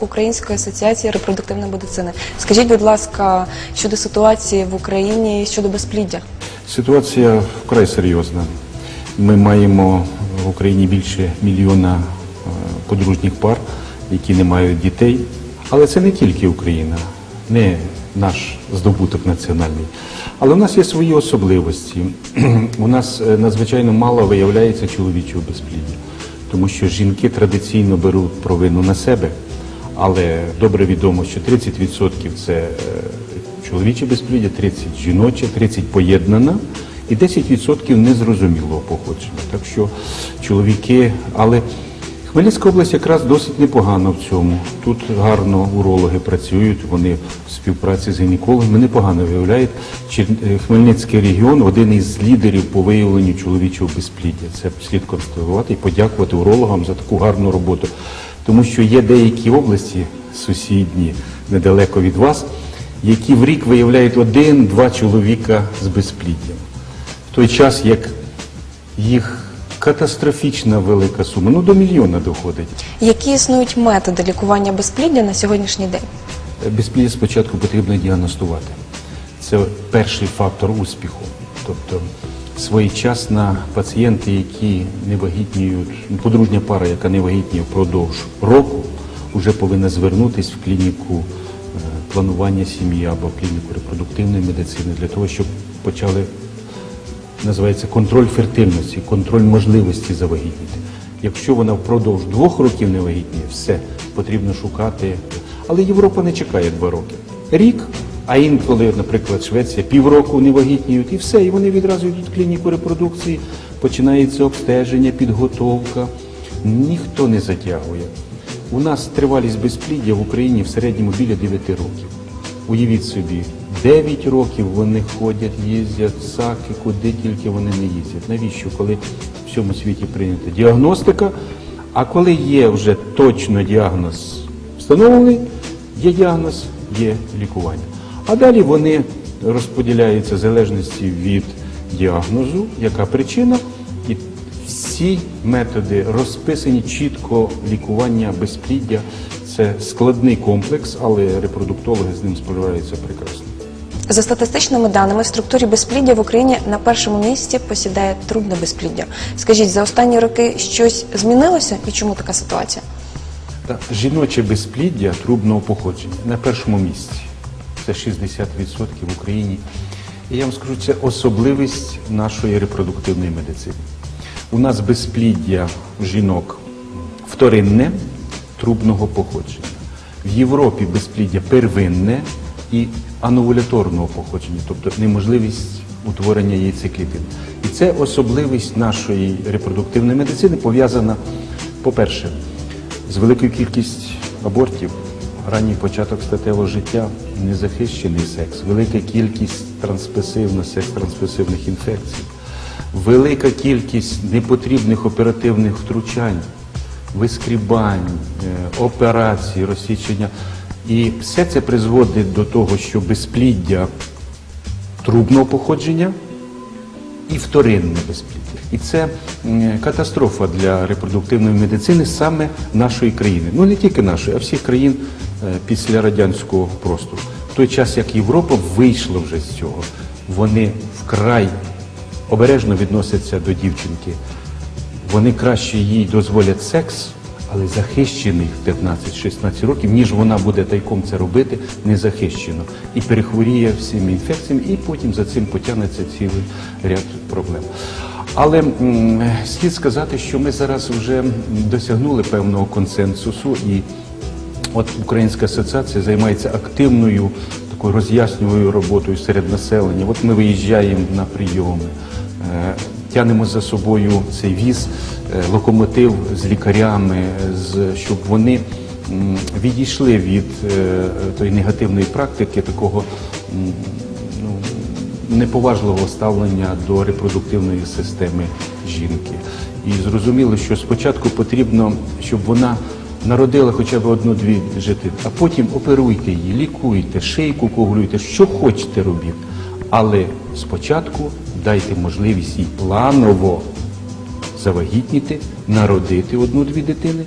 Української асоціації репродуктивної медицини. Скажіть, будь ласка, щодо ситуації в Україні щодо безпліддя. Ситуація вкрай серйозна. Ми маємо в Україні більше мільйона е, подружніх пар, які не мають дітей. Але це не тільки Україна, не наш здобуток національний. Але у нас є свої особливості. У нас е, надзвичайно мало виявляється чоловічого безпліддя, тому що жінки традиційно беруть провину на себе. Але добре відомо, що 30% це е, чоловіче безпліддя, 30 жіноче, 30 поєднана і 10% незрозумілого походження. Так що чоловіки, але Хмельницька область якраз досить непогана в цьому. Тут гарно урологи працюють, вони в співпраці з гінекологами непогано виявляють. Е, Хмельницький регіон один із лідерів по виявленню чоловічого безпліддя. Це слід констатувати і подякувати урологам за таку гарну роботу. Тому що є деякі області сусідні, недалеко від вас, які в рік виявляють один-два чоловіка з безпліддям. В той час, як їх катастрофічна велика сума, ну до мільйона доходить. Які існують методи лікування безпліддя на сьогоднішній день? Безпліддя спочатку потрібно діагностувати. Це перший фактор успіху. Тобто своєчасно пацієнти, які не вагітніють, подружня пара, яка не вагітніє впродовж року, вже повинна звернутися в клініку е, планування сім'ї або в клініку репродуктивної медицини для того, щоб почали називається контроль фертильності, контроль можливості завагітніти. Якщо вона впродовж двох років не вагітніє, все потрібно шукати. Але Європа не чекає два роки. Рік, а інколи, наприклад, Швеція півроку не вагітніють, і все, і вони відразу йдуть в клініку репродукції, починається обстеження, підготовка. Ніхто не затягує. У нас тривалість безпліддя в Україні в середньому біля 9 років. Уявіть собі, 9 років вони ходять, їздять, саки, куди тільки вони не їздять. Навіщо, коли в всьому світі прийнята діагностика, а коли є вже точно діагноз встановлений, є діагноз, є лікування. А далі вони розподіляються в залежності від діагнозу, яка причина, і всі методи розписані чітко лікування безпліддя. Це складний комплекс, але репродуктологи з ним справляються прекрасно. За статистичними даними, в структурі безпліддя в Україні на першому місці посідає трубне безпліддя. Скажіть, за останні роки щось змінилося і чому така ситуація? Та жіноче безпліддя трубного походження на першому місці. Це 60% в Україні. І я вам скажу, це особливість нашої репродуктивної медицини. У нас безпліддя жінок вторинне трубного походження. В Європі безпліддя первинне і ановуляторного походження, тобто неможливість утворення яйцеклітин. І це особливість нашої репродуктивної медицини пов'язана, по-перше, з великою кількістю абортів, ранній початок статевого життя, незахищений секс, велика кількість транспесивно, секс-транспесивних інфекцій, велика кількість непотрібних оперативних втручань, вискрібань, е, операцій, розсічення. І все це призводить до того, що безпліддя трубного походження і вторинне безпліддя. І це катастрофа для репродуктивної медицини саме нашої країни. Ну не тільки нашої, а всіх країн е, після радянського простору. В той час, як Європа вийшла вже з цього, вони вкрай обережно відносяться до дівчинки. Вони краще їй дозволять секс, але захищених 15-16 років, ніж вона буде тайком це робити незахищено. І перехворіє всіми інфекціями, і потім за цим потягнеться цілий ряд проблем. Але слід сказати, що ми зараз вже досягнули певного консенсусу, і от Українська асоціація займається активною такою роз'яснювальною роботою серед населення. От ми виїжджаємо на прийоми. Тянемо за собою цей віз, е, локомотив з лікарями, щоб вони відійшли від е, тої негативної практики, такого ну, неповажливого ставлення до репродуктивної системи жінки. І зрозуміло, що спочатку потрібно, щоб вона народила хоча б одну-дві жити, а потім оперуйте її, лікуйте, шийку коглюйте, що хочете робіть. Але спочатку дайте можливість їй планово завагітніти, народити одну-дві дитини